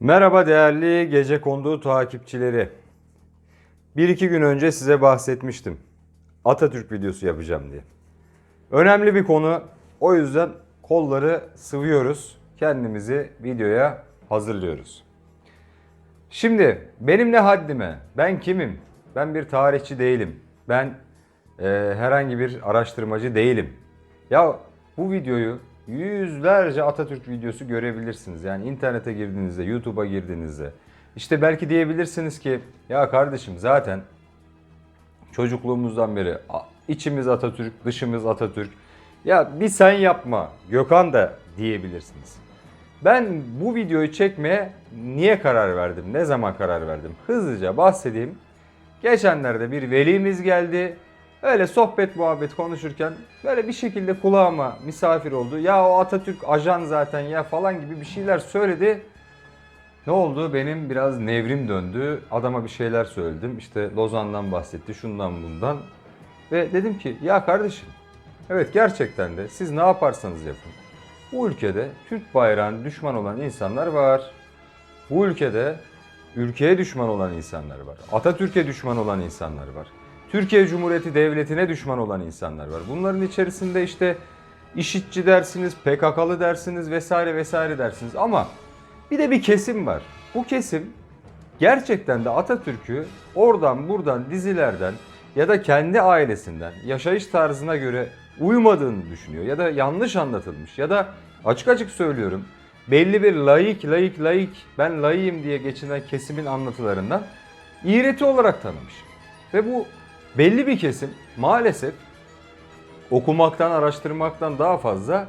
Merhaba değerli gece kondu takipçileri. Bir iki gün önce size bahsetmiştim. Atatürk videosu yapacağım diye. Önemli bir konu. O yüzden kolları sıvıyoruz. Kendimizi videoya hazırlıyoruz. Şimdi benim ne haddime? Ben kimim? Ben bir tarihçi değilim. Ben e, herhangi bir araştırmacı değilim. Ya bu videoyu yüzlerce Atatürk videosu görebilirsiniz. Yani internete girdiğinizde, YouTube'a girdiğinizde. İşte belki diyebilirsiniz ki ya kardeşim zaten çocukluğumuzdan beri içimiz Atatürk, dışımız Atatürk. Ya bir sen yapma Gökhan da diyebilirsiniz. Ben bu videoyu çekmeye niye karar verdim? Ne zaman karar verdim? Hızlıca bahsedeyim. Geçenlerde bir velimiz geldi. Öyle sohbet muhabbet konuşurken böyle bir şekilde kulağıma misafir oldu. Ya o Atatürk ajan zaten ya falan gibi bir şeyler söyledi. Ne oldu? Benim biraz nevrim döndü. Adama bir şeyler söyledim. İşte Lozan'dan bahsetti, şundan bundan. Ve dedim ki ya kardeşim evet gerçekten de siz ne yaparsanız yapın. Bu ülkede Türk bayrağına düşman olan insanlar var. Bu ülkede ülkeye düşman olan insanlar var. Atatürk'e düşman olan insanlar var. Türkiye Cumhuriyeti Devleti'ne düşman olan insanlar var. Bunların içerisinde işte işitçi dersiniz, PKK'lı dersiniz vesaire vesaire dersiniz ama bir de bir kesim var. Bu kesim gerçekten de Atatürk'ü oradan buradan dizilerden ya da kendi ailesinden yaşayış tarzına göre uymadığını düşünüyor ya da yanlış anlatılmış ya da açık açık söylüyorum belli bir laik laik laik ben layığım diye geçinen kesimin anlatılarından iğreti olarak tanımış. Ve bu belli bir kesim maalesef okumaktan, araştırmaktan daha fazla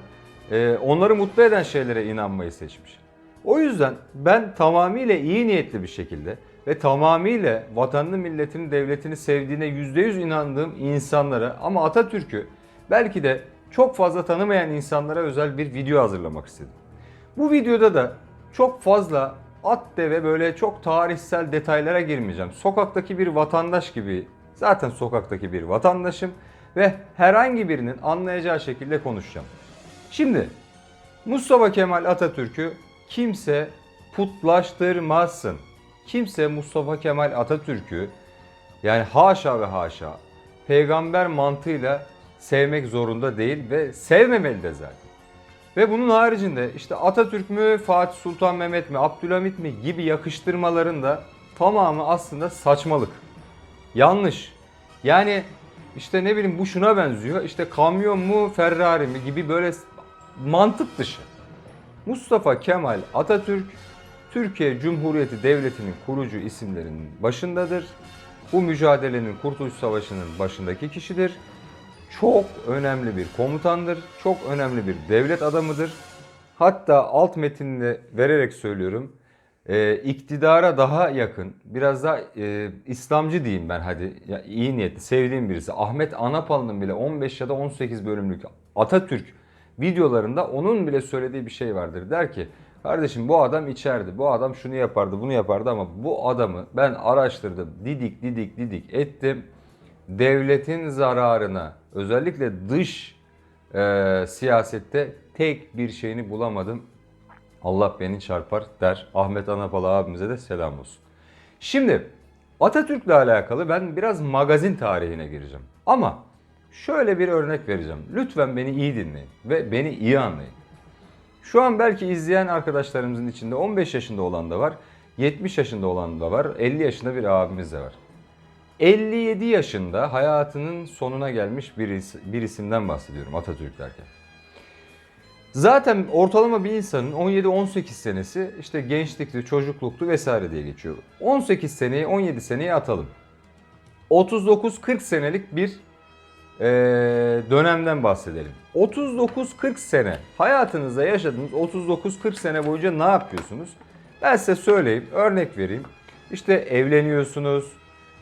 e, onları mutlu eden şeylere inanmayı seçmiş. O yüzden ben tamamıyla iyi niyetli bir şekilde ve tamamıyla vatanını, milletini, devletini sevdiğine %100 inandığım insanlara ama Atatürk'ü belki de çok fazla tanımayan insanlara özel bir video hazırlamak istedim. Bu videoda da çok fazla at deve böyle çok tarihsel detaylara girmeyeceğim. Sokaktaki bir vatandaş gibi zaten sokaktaki bir vatandaşım ve herhangi birinin anlayacağı şekilde konuşacağım. Şimdi Mustafa Kemal Atatürk'ü kimse putlaştırmasın. Kimse Mustafa Kemal Atatürk'ü yani haşa ve haşa peygamber mantığıyla sevmek zorunda değil ve sevmemeli de zaten. Ve bunun haricinde işte Atatürk mü, Fatih Sultan Mehmet mi, Abdülhamit mi gibi yakıştırmaların da tamamı aslında saçmalık. Yanlış. Yani işte ne bileyim bu şuna benziyor. İşte kamyon mu, Ferrari mi gibi böyle mantık dışı. Mustafa Kemal Atatürk Türkiye Cumhuriyeti Devleti'nin kurucu isimlerinin başındadır. Bu mücadelenin Kurtuluş Savaşı'nın başındaki kişidir. Çok önemli bir komutandır. Çok önemli bir devlet adamıdır. Hatta alt metinde vererek söylüyorum. E, iktidara daha yakın, biraz daha e, İslamcı diyeyim ben hadi. Ya, iyi niyetli, sevdiğim birisi. Ahmet Anapalı'nın bile 15 ya da 18 bölümlük Atatürk videolarında onun bile söylediği bir şey vardır. Der ki kardeşim bu adam içerdi, bu adam şunu yapardı, bunu yapardı ama bu adamı ben araştırdım, didik didik didik ettim. Devletin zararına özellikle dış e, siyasette tek bir şeyini bulamadım. Allah beni çarpar der. Ahmet Anapalı abimize de selam olsun. Şimdi Atatürk'le alakalı ben biraz magazin tarihine gireceğim. Ama şöyle bir örnek vereceğim. Lütfen beni iyi dinleyin ve beni iyi anlayın. Şu an belki izleyen arkadaşlarımızın içinde 15 yaşında olan da var, 70 yaşında olan da var, 50 yaşında bir abimiz de var. 57 yaşında hayatının sonuna gelmiş bir, is- bir isimden bahsediyorum Atatürk derken. Zaten ortalama bir insanın 17-18 senesi işte gençlikti, çocukluktu vesaire diye geçiyor. 18 seneyi 17 seneye atalım. 39-40 senelik bir eee, dönemden bahsedelim. 39-40 sene hayatınızda yaşadığınız 39-40 sene boyunca ne yapıyorsunuz? Ben size söyleyeyim, örnek vereyim. İşte evleniyorsunuz,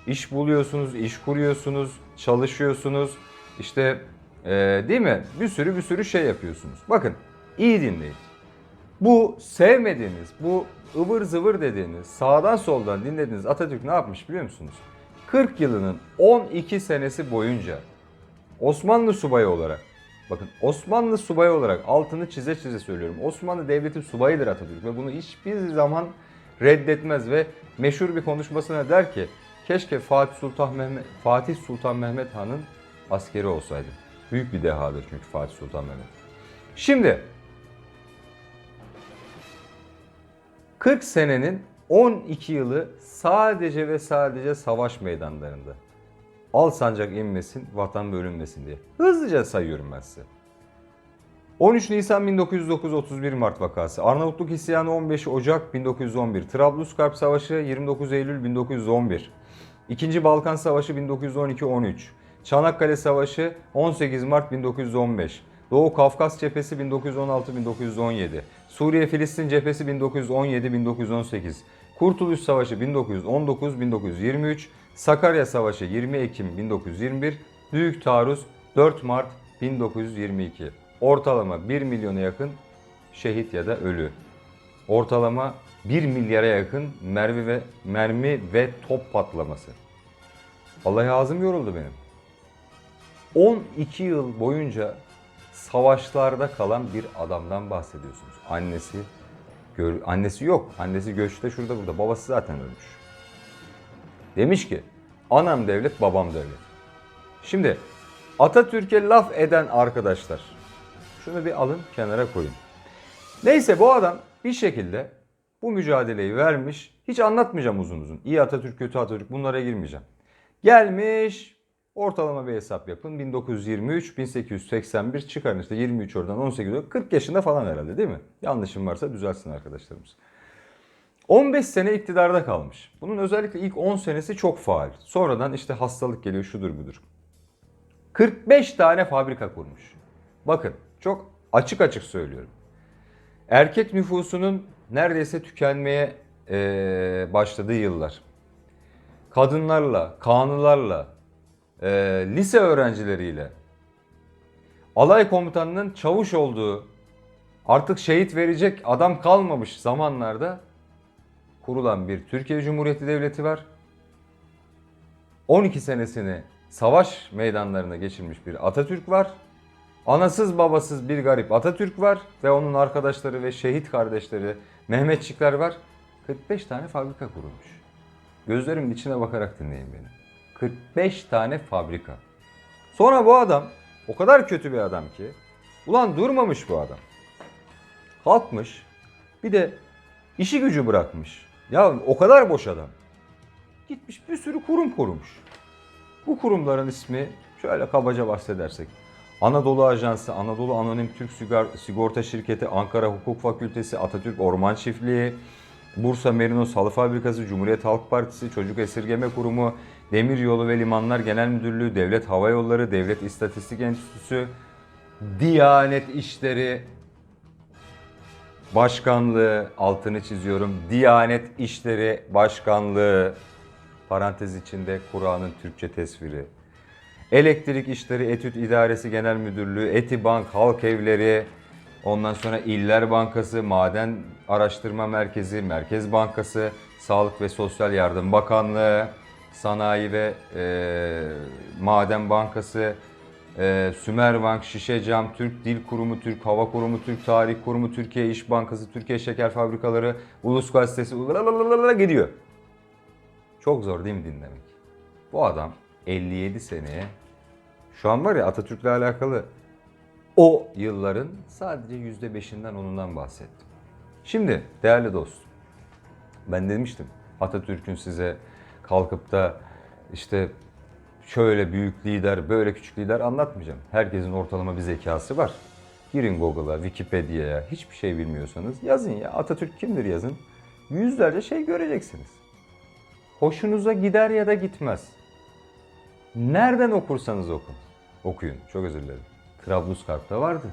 iş buluyorsunuz, iş kuruyorsunuz, çalışıyorsunuz. İşte eee, değil mi? Bir sürü bir sürü şey yapıyorsunuz. Bakın iyi dinleyin. Bu sevmediğiniz, bu ıvır zıvır dediğiniz, sağdan soldan dinlediğiniz Atatürk ne yapmış biliyor musunuz? 40 yılının 12 senesi boyunca Osmanlı subayı olarak, bakın Osmanlı subayı olarak altını çize çize söylüyorum. Osmanlı devleti subayıdır Atatürk ve bunu hiçbir zaman reddetmez ve meşhur bir konuşmasına der ki keşke Fatih Sultan Mehmet Fatih Sultan Mehmet Han'ın askeri olsaydım. Büyük bir dehadır çünkü Fatih Sultan Mehmet. Şimdi 40 senenin 12 yılı sadece ve sadece savaş meydanlarında. Al sancak inmesin, vatan bölünmesin diye. Hızlıca sayıyorum ben size. 13 Nisan 1909 31 Mart vakası. Arnavutluk isyanı 15 Ocak 1911. Trablusgarp Savaşı 29 Eylül 1911. İkinci Balkan Savaşı 1912-13. Çanakkale Savaşı 18 Mart 1915. Doğu Kafkas Cephesi 1916-1917. Suriye-Filistin Cephesi 1917-1918. Kurtuluş Savaşı 1919-1923. Sakarya Savaşı 20 Ekim 1921. Büyük Taarruz 4 Mart 1922. Ortalama 1 milyona yakın şehit ya da ölü. Ortalama 1 milyara yakın mermi ve mermi ve top patlaması. Vallahi ağzım yoruldu benim. 12 yıl boyunca savaşlarda kalan bir adamdan bahsediyorsunuz. Annesi gör, annesi yok. Annesi göçte şurada burada. Babası zaten ölmüş. Demiş ki anam devlet babam devlet. Şimdi Atatürk'e laf eden arkadaşlar şunu bir alın kenara koyun. Neyse bu adam bir şekilde bu mücadeleyi vermiş. Hiç anlatmayacağım uzun uzun. İyi Atatürk, kötü Atatürk bunlara girmeyeceğim. Gelmiş ortalama bir hesap yapın. 1923, 1881 çıkarın işte 23 oradan 18 oradan 40 yaşında falan herhalde değil mi? Yanlışım varsa düzelsin arkadaşlarımız. 15 sene iktidarda kalmış. Bunun özellikle ilk 10 senesi çok faal. Sonradan işte hastalık geliyor şudur budur. 45 tane fabrika kurmuş. Bakın çok açık açık söylüyorum. Erkek nüfusunun neredeyse tükenmeye eee, başladığı yıllar. Kadınlarla, kanılarla, eee, lise öğrencileriyle, alay komutanının çavuş olduğu, artık şehit verecek adam kalmamış zamanlarda kurulan bir Türkiye Cumhuriyeti Devleti var. 12 senesini savaş meydanlarına geçirmiş bir Atatürk var. Anasız babasız bir garip Atatürk var ve onun arkadaşları ve şehit kardeşleri Mehmetçikler var. 45 tane fabrika kurulmuş. Gözlerimin içine bakarak dinleyin beni. 45 tane fabrika. Sonra bu adam o kadar kötü bir adam ki ulan durmamış bu adam. Kalkmış bir de işi gücü bırakmış. Ya o kadar boş adam. Gitmiş bir sürü kurum kurmuş. Bu kurumların ismi şöyle kabaca bahsedersek. Anadolu Ajansı, Anadolu Anonim Türk Sigorta Şirketi, Ankara Hukuk Fakültesi, Atatürk Orman Çiftliği, Bursa Merinos Halı Fabrikası, Cumhuriyet Halk Partisi, Çocuk Esirgeme Kurumu, Demiryolu ve Limanlar Genel Müdürlüğü, Devlet Hava Yolları, Devlet İstatistik Enstitüsü, Diyanet İşleri Başkanlığı, altını çiziyorum, Diyanet İşleri Başkanlığı, parantez içinde Kur'an'ın Türkçe tesviri, Elektrik İşleri Etüt İdaresi Genel Müdürlüğü, Etibank, Halk Evleri, ondan sonra İller Bankası, Maden Araştırma Merkezi, Merkez Bankası, Sağlık ve Sosyal Yardım Bakanlığı, Sanayi ve eee, Maden Bankası, eee Sümerbank, Şişecam, Türk Dil Kurumu, Türk Hava Kurumu, Türk Tarih Kurumu, Türkiye İş Bankası, Türkiye Şeker Fabrikaları, Ulus Gazetesi gidiyor. Çok zor değil mi dinlemek? Bu adam 57 seneye şu an var ya Atatürk'le alakalı o yılların sadece %5'inden onundan bahsettim. Şimdi değerli dostum ben demiştim Atatürk'ün size kalkıp da işte şöyle büyük lider, böyle küçük lider anlatmayacağım. Herkesin ortalama bir zekası var. Girin Google'a, Wikipedia'ya, hiçbir şey bilmiyorsanız yazın ya Atatürk kimdir yazın. Yüzlerce şey göreceksiniz. Hoşunuza gider ya da gitmez. Nereden okursanız okun. Okuyun. Çok özür dilerim. Trablusgarp'ta vardı.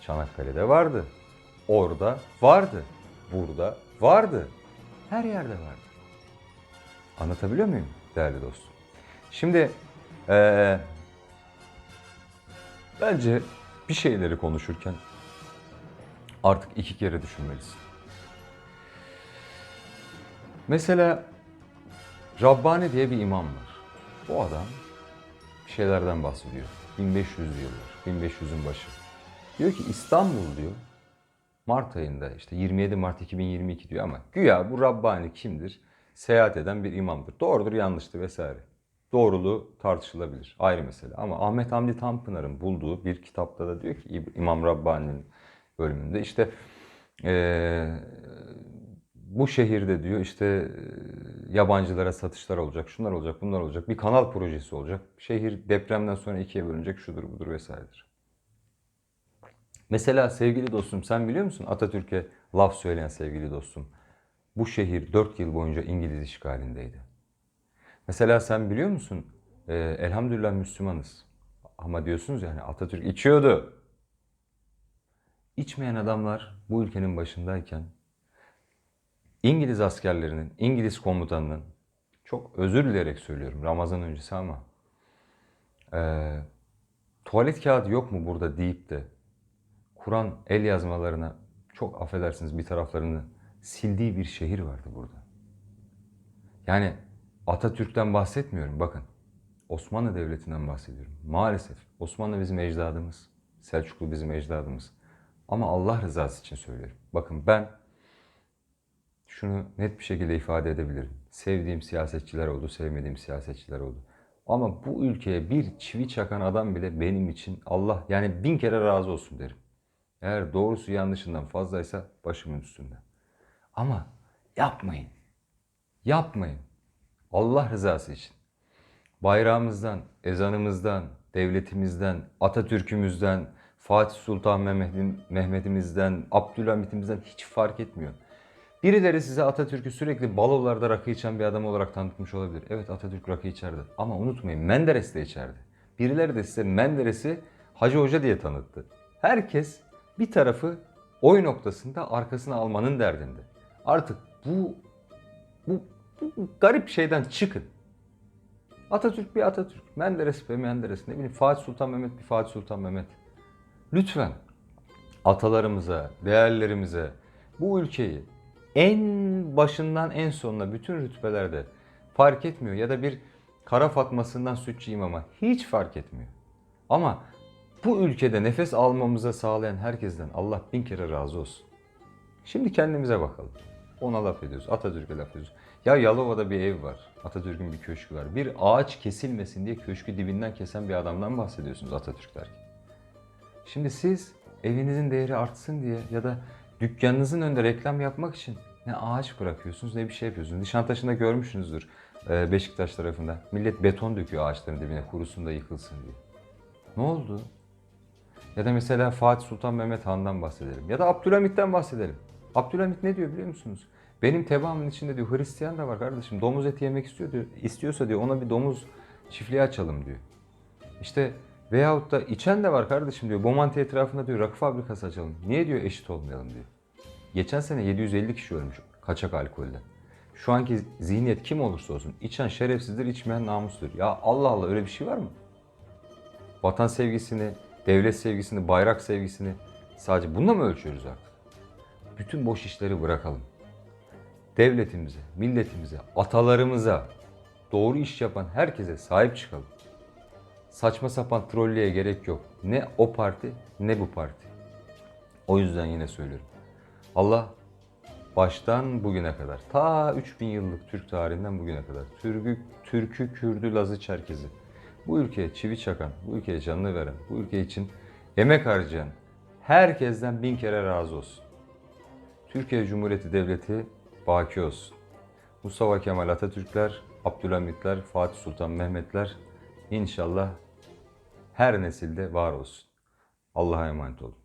Çanakkale'de vardı. Orada vardı. Burada vardı. Her yerde vardı. Anlatabiliyor muyum değerli dostum? Şimdi eee, bence bir şeyleri konuşurken artık iki kere düşünmelisin. Mesela Rabbani diye bir imam var. Bu adam bir şeylerden bahsediyor. 1500 yıllar, 1500'ün başı. Diyor ki İstanbul diyor Mart ayında işte 27 Mart 2022 diyor ama güya bu Rabbani kimdir? Seyahat eden bir imamdır. Doğrudur yanlıştır vesaire. Doğruluğu tartışılabilir. Ayrı mesele. Ama Ahmet Hamdi Tanpınar'ın bulduğu bir kitapta da diyor ki İmam Rabbani'nin bölümünde işte eee, bu şehirde diyor işte yabancılara satışlar olacak, şunlar olacak, bunlar olacak. Bir kanal projesi olacak. Şehir depremden sonra ikiye bölünecek, şudur budur vesairedir. Mesela sevgili dostum sen biliyor musun Atatürk'e laf söyleyen sevgili dostum. Bu şehir 4 yıl boyunca İngiliz işgalindeydi. Mesela sen biliyor musun e, elhamdülillah Müslümanız. Ama diyorsunuz yani Atatürk içiyordu. İçmeyen adamlar bu ülkenin başındayken İngiliz askerlerinin, İngiliz komutanının çok özür dileyerek söylüyorum Ramazan öncesi ama eee, tuvalet kağıdı yok mu burada deyip de Kur'an el yazmalarına çok affedersiniz bir taraflarını sildiği bir şehir vardı burada. Yani Atatürk'ten bahsetmiyorum bakın. Osmanlı Devleti'nden bahsediyorum. Maalesef Osmanlı bizim ecdadımız. Selçuklu bizim ecdadımız. Ama Allah rızası için söylüyorum. Bakın ben şunu net bir şekilde ifade edebilirim. Sevdiğim siyasetçiler oldu, sevmediğim siyasetçiler oldu. Ama bu ülkeye bir çivi çakan adam bile benim için Allah yani bin kere razı olsun derim. Eğer doğrusu yanlışından fazlaysa başımın üstünde. Ama yapmayın. Yapmayın. Allah rızası için. Bayrağımızdan, ezanımızdan, devletimizden, Atatürk'ümüzden, Fatih Sultan Mehmet'im- Mehmet'imizden, Abdülhamit'imizden hiç fark etmiyor. Birileri size Atatürk'ü sürekli balolarda rakı içen bir adam olarak tanıtmış olabilir. Evet Atatürk rakı içerdi. Ama unutmayın Menderes de içerdi. Birileri de size Menderes'i Hacı Hoca diye tanıttı. Herkes bir tarafı oy noktasında arkasına almanın derdinde. Artık bu, bu, bu garip şeyden çıkın. Atatürk bir Atatürk. Menderes bir Menderes. Ne bileyim Fatih Sultan Mehmet bir Fatih Sultan Mehmet. Lütfen atalarımıza, değerlerimize, bu ülkeyi en başından en sonuna bütün rütbelerde fark etmiyor ya da bir kara fatmasından sütçü imama hiç fark etmiyor. Ama bu ülkede nefes almamıza sağlayan herkesten Allah bin kere razı olsun. Şimdi kendimize bakalım. Ona laf ediyoruz. Atatürk'e laf ediyoruz. Ya Yalova'da bir ev var. Atatürk'ün bir köşkü var. Bir ağaç kesilmesin diye köşkü dibinden kesen bir adamdan bahsediyorsunuz Atatürk derken. Şimdi siz evinizin değeri artsın diye ya da dükkanınızın önünde reklam yapmak için ne ağaç bırakıyorsunuz ne bir şey yapıyorsunuz. Nişantaşı'nda görmüşsünüzdür e, Beşiktaş tarafında. Millet beton döküyor ağaçların dibine kurusun da yıkılsın diye. Ne oldu? Ya da mesela Fatih Sultan Mehmet Han'dan bahsedelim. Ya da Abdülhamit'ten bahsedelim. Abdülhamit ne diyor biliyor musunuz? Benim tebaamın içinde diyor Hristiyan da var kardeşim. Domuz eti yemek istiyor diyor. İstiyorsa diyor ona bir domuz çiftliği açalım diyor. İşte veyahut da içen de var kardeşim diyor. Bomonti etrafında diyor rakı fabrikası açalım. Niye diyor eşit olmayalım diyor. Geçen sene 750 kişi ölmüş kaçak alkolden. Şu anki zihniyet kim olursa olsun içen şerefsizdir, içmeyen namustur. Ya Allah Allah öyle bir şey var mı? Vatan sevgisini, devlet sevgisini, bayrak sevgisini sadece bununla mı ölçüyoruz artık? Bütün boş işleri bırakalım. Devletimize, milletimize, atalarımıza, doğru iş yapan herkese sahip çıkalım. Saçma sapan trollüye gerek yok. Ne o parti ne bu parti. O yüzden yine söylüyorum. Allah baştan bugüne kadar, ta 3000 yıllık Türk tarihinden bugüne kadar, Türk'ü, Türk'ü, Kürdü, Laz'ı, Çerkez'i, bu ülkeye çivi çakan, bu ülkeye canını veren, bu ülke için emek harcayan herkesten bin kere razı olsun. Türkiye Cumhuriyeti Devleti baki olsun. Mustafa Kemal Atatürkler, Abdülhamitler, Fatih Sultan Mehmetler inşallah her nesilde var olsun. Allah'a emanet olun.